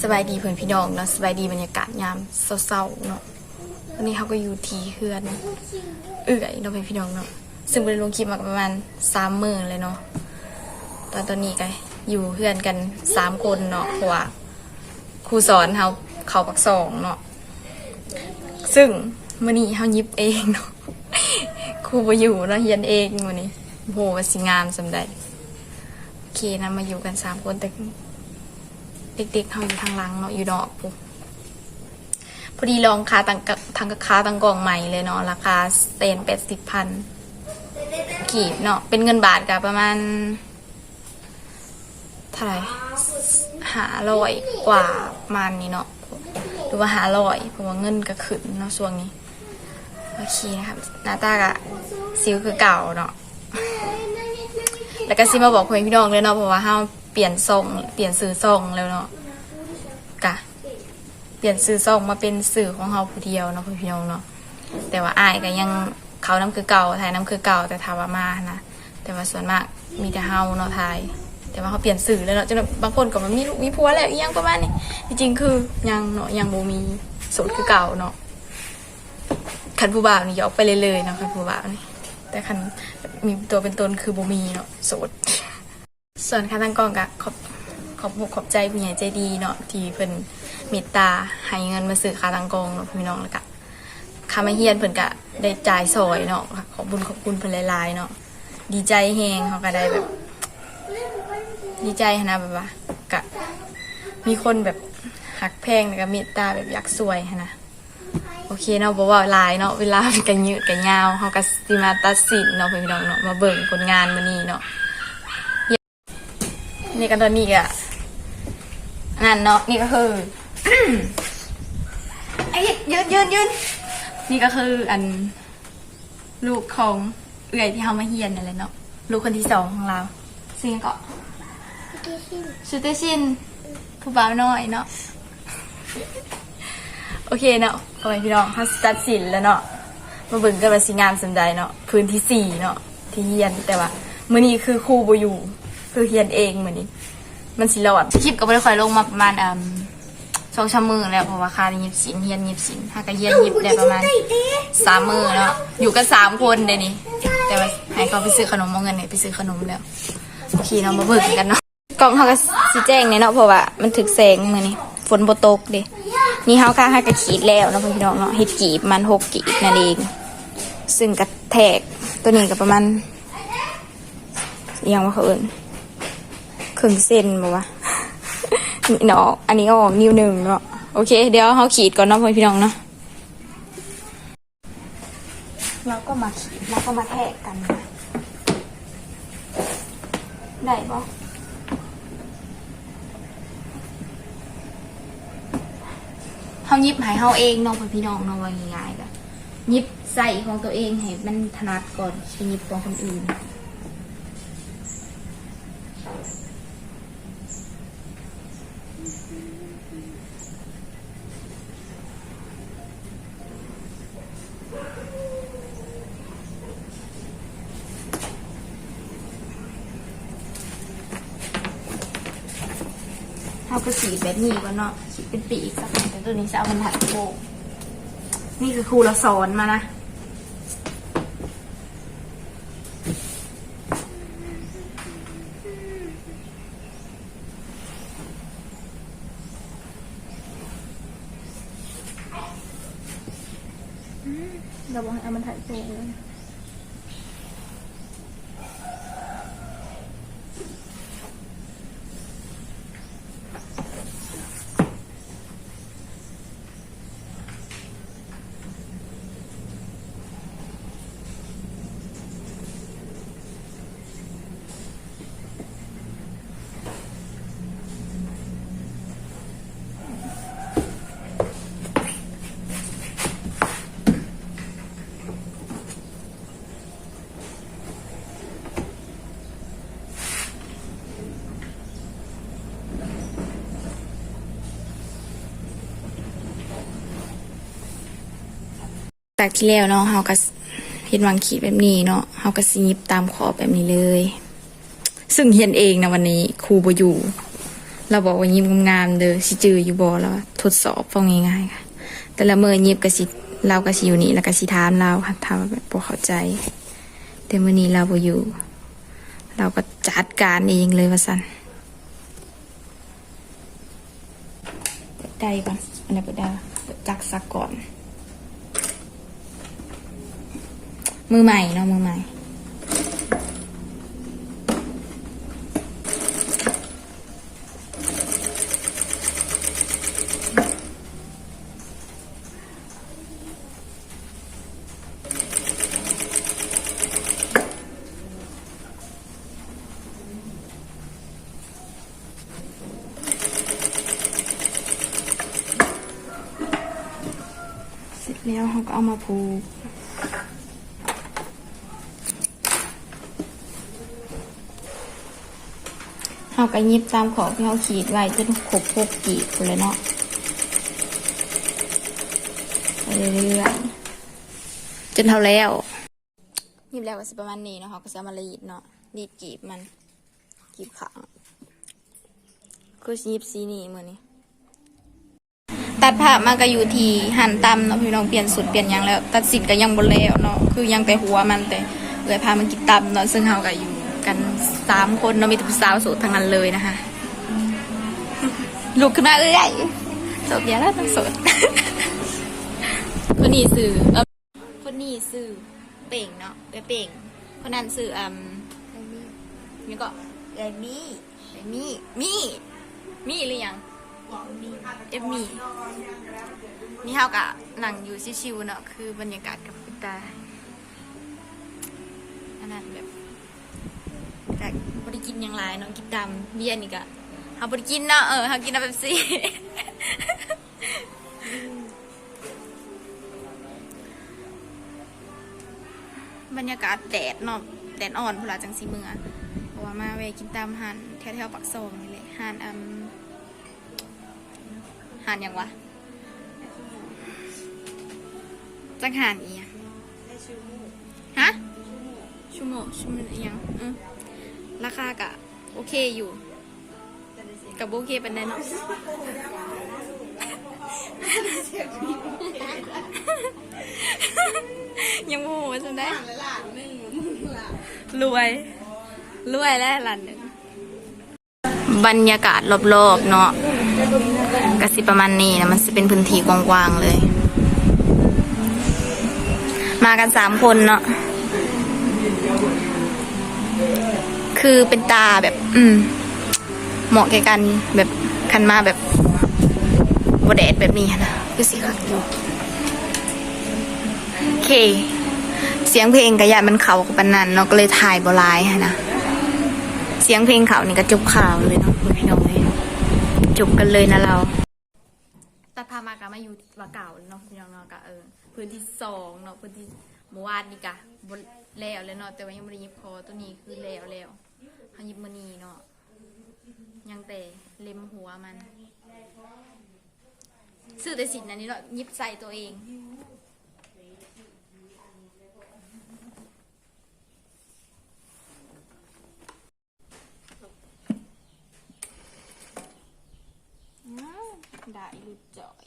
สบายดีเพื่อนพี่น้องเนาะสบายดีบรรยากาศยามเศร้าๆเนาะวันนี้เขาก็อยู่ทีเฮือนเอื่อยเนาะเพื่อนพี่น้องเนาะซึ่งเป็นลงคลิปมาประมาณสามหมื้อเลยเนาะตอนตอนนี้ก็อยู่เฮือนกันสามคนเนาะเพราะว่าครูสอนเขาเขาปักสองเนาะซึ่งมื่อนี้เขายิบเองเนาะครูไปอยู่เนาะเฮียนเองวันนี้โหว่าสิงามสำได้โอเคนะมาอยู่กันสามคนแต่ เด็กๆเขาอยู่ทางหลังเนาะอยู่ดอกปุ๊บพอดีลองคาตังกะทางคาตังกล่องใหม่เลยเนาะราคาเซนแปดสิบพันกีบเนาะเป็นเงินบาทกับประมาณเท่าไหร่หาร้อยกว่ามันนี้เนาะหรือว่าหาร้อยเพราะว่าเงินก็ขึ้นเนาะช่วงนี้โอเคนะครับหน้าตากะซิวคือเก่าเนาะแล้วก็ซิมาบอกเพื่อนพี่น้องเลยเนาะเพราะว่าห้า เปลี่ยนทรงเปลี่ยนสื่อทรงแล้วเนาะกะเปลี่ยนสื่อทรงมาเป็นสื่อของเฮาผู้เดียวเนาะเพื่อนพี่น้องเนาะแต่ว่าอายก็ยังเขาน้ำคือเก่าถ่ายน้ำคือเก่าแต่ถามว่ามานะแต่ว่าส่วนมากมีแต่เฮาเนาะถ่ายแต่ว่าเขาเปลี่ยนสื่อแล้วเนาะจนบางคนก็มันมีลูกมีผัวแล้วอียังประมาณนี้จริงคือยังเนาะยังโบมีสดคือเก่าเนาะคันผู้บ่าวนี่อยากไปเลยเลยเนาะคันผู้บ่าวนี่แต่คันมีตัวเป็นตนคือโบมีเนาะโสด ส่วนค่าตั้งกล้องก็ขอบขอบอกขอบใจผู้ใหญ่ใจดีเนาะที่เพิ่นเมตตาให้เงินมาซื้อค่าตั้งกล้องเนาะพี่น้องแล้วก็ค่ามาเฮียนเพิ่นก็ได้จ่ายซอยเนาะขอบคุญขอบคุณเพิ่นหลายๆเนาะดีใจแฮงเขาก็ได้แบบ ดีใจนะแบบว่าก็มีคนแบบหักแพงแล้วก็เมตตาแบบอยากสวยนะโอเคเนาะบอกว่าลายเนาะเวลามันกันยืดกันยาวเขาก็สิมาตัดสินเนาะพี่น้องเนาะมาเบิ่งผลงานมื้อนี้เนาะ นี่กันตอนนี้ก็นั่นเนาะนี่ก็คือไอ้ยืนยืนยืนนี่ก็คืออัน ลูกของเอื่อยที่เขามาเฮียนนั่นแหละเนาะลูกคนที่สองของเราซึ่งก็ชูเตชินผู้บ่าวน้อยเนาะโอเคเนาะทำไมพี่น้องถ้าตัดสินแล้วเนาะมาเบิ่งกันว่าสิงานสำใดเนาะพื้นที่สี่เนาะที่เฮียนแต่ว่ามื้อนี้คือครูบ่อยู่ คือเฮียนเองมื้อนี้มันสิรอดคลิปก็บ่ได้ค่อยลงมาประมาณอ่าสองชั่วโมงแล้วเพราะว่าค่าได้ยิบสินเฮียนยิบสินถ้าก็เฮียนยิบได้ประมาณสามมื้อเนาะอยู่กันสามคนเดี๋ยวนี้แต่ว่าให้เขาไปซื้อขนมเอาเงินให้ไปซื้อขนมแล้วโอเคเนาะมาเบิ่งกันเนาะกล่องเขาก็สิแจ้งเนี่ยเนาะเพราะว่ามันถึกแสงมื้อนี้ฝนบ่ตกเด้นี่เฮาค่าให้กระขีดแล้วเนาะพี่น้องเนาะเฮ็ดกีบมันหกกีบนั่นเอง ซึ่งกระแทกตัวนี้ก็ประมาณอหยังว่าเขาเอิ้นค รึ่งเส้นบ่วะนี่เนาะอันนี้ออกนิ้วหนึ่งเนาะโอเค เดี๋ยวเฮาขีดก่อนเนาะพี่น้องเนาะเราก็มาขีดแล้วก็มาแทกกันนะได้ปะเฮายิบหายเฮาเองน้องพี่น้องน้องว่าง่ายๆก็ยิบใส่ของตัวเองให้มันถนัดก่อนไปยิบของคนอื่น แบบนี้ก่อนเนาะสีดเป็นปีอีกสักหน่อยแต่ตัวนี้จะเอาบรรทัดโบกนี่คือครูเราสอนมานะเราบอกให้เอามันถ่ายโปเลย จากที่แล้วเนาะเฮาก็เห็นวางขีดแบบนี้เนาะเฮาก็สิยิบตามขอบแบบนี้เลย ซึ่งเฮียนเองนะวันนี้ครูบ่อยู่ เราบอกว่ายิบงามๆเด้อสิจืออยู่บ่แล้วอะทดสอบฟังง่ายๆค่ะ แต่ละมือยิบก็สิเราก็สิอยู่นี่แล้วก็สิถามเราค่ะถามว่าแบบบ่เข้าใจ แต่มื้อนี้เราบ่อยู่ เราก็จัดการเองเลยว่าซั่นได้ก่อนอันนี้เปิดได้จักสักก่อน มือใหม่เนาะมือใหม่ เสร็จแล้วเขาก็เอามาผูก เขาก็ยิบตามขอบที่เขาขีดไว้จนครบพวกกีบเลยเนาะไปเรื่อยๆจนเท่าแล้วยิบแล้วก็สิประมาณนี้เนาะเขาก็จะเอามารีดเนาะรีดกีบมันกีบขางคือยิบสีนี้มือนี้ตัดผ้ามาก็อยู่ที่หั่นตำเนาะพี่น้องเปลี่ยนสุดเปลี่ยนยังแล้ว ตัดสินก็ยังบนแล้วเนาะคือยังแต่หัวมันแต่เลยพามันกินตำเนาะซึ่งเราก็อยู่ กันสามคนเนาะมีแต่ผู้สาวโสดทั้งนั้นเลยนะคะลุกขึ้นมาเอ้ยโสดเดียวแล้วต้องโสดคนนี้สื่อเอ่อคนนี้สื่อเป่งเนาะเอ้ยเป่ง คนนั้นสื่ออืมนี่ก็เอ้ยมี่เอ้ยมี่มี่มี่หรือยังเอฟมีนี่เฮากะนั่งอยู่ชิวๆเนาะคือบรรยากาศกับคุณตาอันนั้นแบบ แต่บริกินหยังหลายเนาะกินดำเบียร์นี่กะเฮาบริกินเนาะเออเฮากินน้ำแบบซี่ บรรยากาศแดดเนาะแดดอ่อนพนลาจังสีเมืองเพราะว่ามาเวะกินตามหันแถวๆปักซองนี่แหละหันอืมหานยังวะจักหานอีหยังฮะชั่วโมงชั่วโมงอีหยังอืม ราคากะโอเคอยู่ กับโอเคเป็นแน่นอนยังโมโหจนได้รวย รวยแล้วหลานหนึ่ง บรรยากาศรอบๆเนาะก็สิประมาณนี้นะมันจะเป็นพื้นที่กว้างๆเลย มากันสามคนเนาะ คือเป็นตาแบบ อืม เหมาะแก่กันแบบคันมาแบบบแดดแบบนี้นะคือสิค่ะอยู่โอเค เสียงเพลงกระยานมันเขากับปันนันเนาะก็เลยถ่ายบลายนะเสียงเพลงเขานี่ก็จบข่าวเลยเนาะพี่น้องเลยจบกันเลยนะเราตัดพามากะมาอยู่ว่าเก่าเนาะพี่น้องเนาะกะเออพื้นที่สองเนาะพื้นที่เมื่อวานนี่กะแล้วเลยเนาะแต่ว่ายังไม่ได้ยิบคอตัวนี้คือแล้วแล้ว เขายิบมือนีเนาะยังแต่เล็มหัวมันซื้อแต่สินอันนี้เนาะยิบใส่ตัวเองอ้าวได้หลุดจ่อย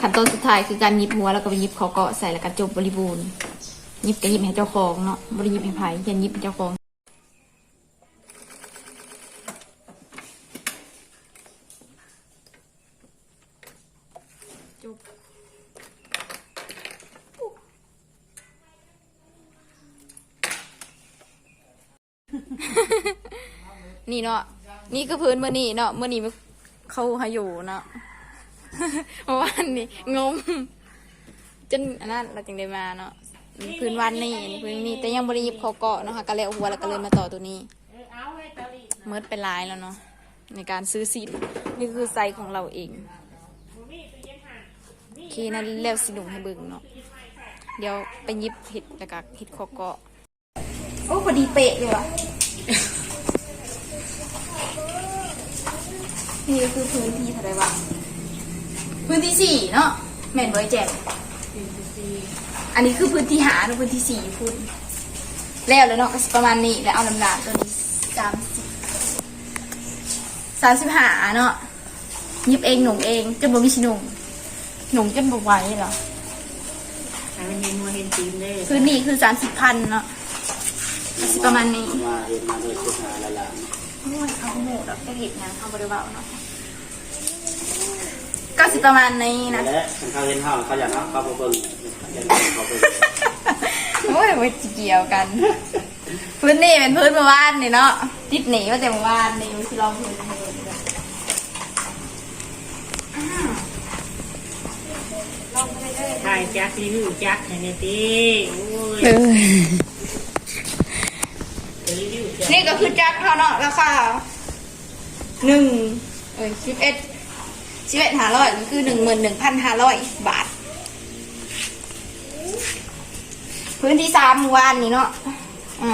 ขั้นตอนสุดท้ายคือการหยิบหัวแล้วก็ไปหยิบคอเกาะใส่แล้วก็จบบริบูรณ์ห ยิบก็หยิบให้เจ้าของเนาะบริหยิบให้ไผ่ยันหยิบให้เจ้าของจบนี่เนาะนี่คือพื้นมื่อนี้เนาะมื่อนี้เขาหาอยู่เนาะเมื่อวานนี้งมจนอันนั้นเราจึงได้มาเนาะ พื้นวันนี่พื้นนี้แต่ยังบริยิบเขาเกาะเนาะค่ะก็เลยเอาหัวแล้วก็เลยมาต่อตัวนี้เมิดเป็นลายแล้วเนาะในการซื้อซีดนี่คือไซส์ของเราเองโอเคนะแล้วสิหนุ่มให้เบิ่งเนาะเดี๋ยวไปหยิบเห็ดแล้วก็เห็ดเขาเกาะโอ้พอดีเป๊ะเลยว่ะนี่ก็คือพื้นที่เท่าไหรวะพื้นที่สี่เนาะแม่นบอยแจม อันนี้คือพื้นที่หาหรือพื้นที่สี่พุ่นแล้วแล้วเนาะก็สิประมาณนี้แล้วเอาน้ำหนักตัวนี้สามสิบสามสิบห้าเนาะยิบเองหนุ่มเองจนบ่มีชิหนุ่มหนุ่มจนบ่ไหวเหรอให้มันเห็นมัวเห็นตีนเลยพื้นนี่คือสามสิบพันเนาะก็สิประมาณนี้มาเห็นมาโดยสุขาละลานโอ้ยเอาหมูดอกจะเห็ดนะเอาบริเวาเนาะ ก็สิประมาณนี้นะและเขาเห็นห้าเขาอยากเอาเขาไปเบิ่งอยากเขาไปเบิ่งโอ้ยไว้จิเกี่ยวกัน พื้นนี่เป็นพื้นเมื่อวานนี่เนาะติดหนีมาแต่เมื่อวานนี่ที่ลองพื้นนี่อ้าวลองไปเลยถ่ายจักรีวิวจักให้ในตีโอ้ยรีวิวจักนี่ก็คือจักรเขาเนาะราคาหนึ่งเอ้ยสิบเอ็ด สิบเอ็ดห้าร้อยก็คือหนึ่งหมื่นหนึ่งพันห้าร้อยบาท พื้นที่สามเมื่อวานนี่เนาะอ่า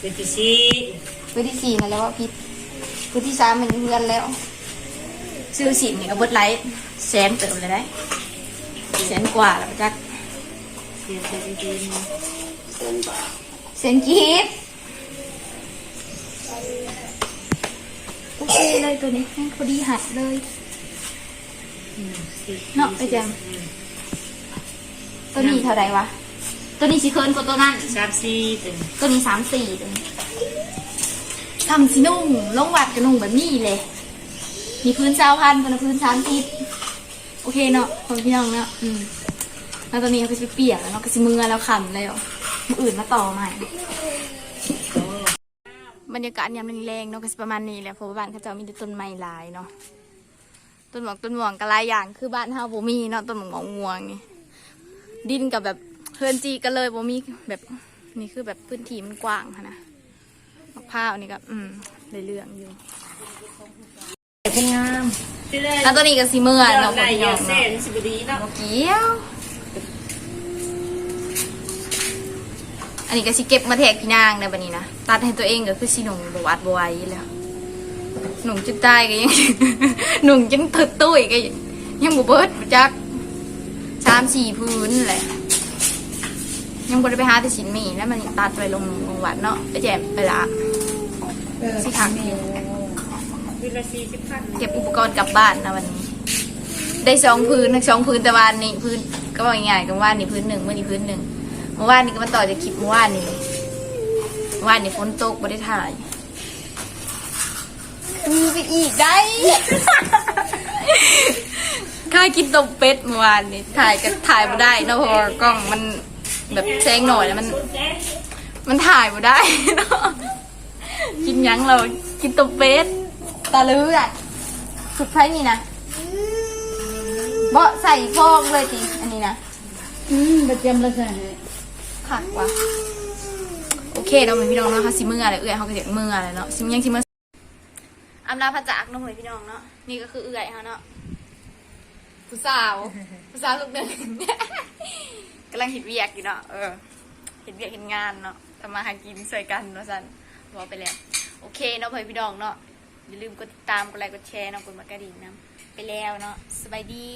เป็นที่ซีพื้นที่สี่นั่นแหล้วว่าพิษพื้นที่สามมันเพื่อนแล้ว ซื้อสินนี่ก็เบิดไลท์แสนเติมเลยได้แสนกว่าแล้วจักเสียใจดีๆนะเส้นบาทแสนกีบโอเคเลยตัวนี้ให้พอดีหัดเลยอืมสิ เนาะไปแจมตัวนี้เท่าไหร่วะ ตัวนี้สิเคินกว่าตัวนั้นสามสี่เป็นตัวนี้สามสี่ตัวนี้ทำสินุ่งลงวัดกับนุ่งแบบนี้เลย มีพื้นเช้าพันกับพื้นสามทิศโอเคเนาะคนพี่น้องเนาะอืมแล้วตอนนี้เขาก็จะเปียกแล้วเนาะก็สิมือแล้วขำแล้วมืออื่นมาต่อใหม่โอ้บรรยากาศยามแรงๆเนาะก็สิประมาณนี้แหละเพราะว่าบ้านเขาเจะมีแต่ต้นไม้หลายเนาะ ต้นหมอกต้นหมวงก็หลายอย่างคือบ้านเฮาบ่มีเนาะต้นหมอกม่วงนี่ดินกับแบบเพื่อนจีกันเลยบ่มีแบบนี่คือแบบพื้นที่มันกว้างค่ะนะมะพร้าวนี่ก็อืมได้เรื่องอยู่เป็นงามแล้วตัวนี้ก็สิเมื่อยเนาะเนาะได้พี่เยน้ออะงเส้เนาะนสิบดีเนาะบ่เกี่ยวอันนี้ก็สิเก็บมาแทกพี่นางในบัดนี้นะตัดให้ตัวเองก็คือสิหนุ่มบวัดบไหวแล้ว หนุ่มจนตายก็ยัง หนุ่มจนถึดตุ้ยก็ยังยังบ่เบิดบ่จักสามสี่พื้นแหละ ยังบ่ได้ไปหาแต่สินหมีแล้วมันตัดไปลงลงวัดเนาะไปแจมไปละสิถักอยู่วิละสี่สิบพันเก็บอุปกรณ์กลับบ้านนะวันนี้ ได้สองพื้นทั้งสองพื้นแต่วันนี้พื้นก็ว่าง่ายๆกันว่านี่พื้นหนึ่งเมื่อนี้พื้นหนึ่งเมื่อวานนี้ก็มาต่อจากคลิปเมื่อวานนี้เลยเมื่อวานนี้ฝนตกไม่ได้ถ่ายมี ไปอีกได้ข้ากินต้มเป็ดเมื่อวานนี้ถ่ายก็ถ่ายไม่ได้เนอะเพราะว่ากล้องมันแบบแซงหน่อยแล้วมัน มันถ่ายไม่ได้เนาะกินหยังเรากินต้มเป็ดตาลืออะสุดท้ายนี่นะเบาะใส่ฟองเลยจริงอันนี้นะ อืมประจำละใส่ผักว่ะโอเคเราเป็นพี่น้องเนาะเขาสิมืออะไรเอื่อยเขาก็เสียงมืออะไรเนาะซิมยังซิมือ อำลาพระจักรเน้องเพื่อนพี่น้องเนาะนี่ก็คือเอื่อยเขาเนาะผู้สาวผู้สาวลูกหนึ่งกำลังเห็ดเวียกอยู่เนาะเออเห็ดเวียกเห็นงานเนาะทำมาหากินใส่กันเนาะสันบอกไปแล้วโอเคเนาะเพื่อนพี่น้องเนาะอย่าลืมกดติดตามกดไลค์กดแชร์เนาะกดมากระดิ่งนะไปแล้วเนาะสบายดี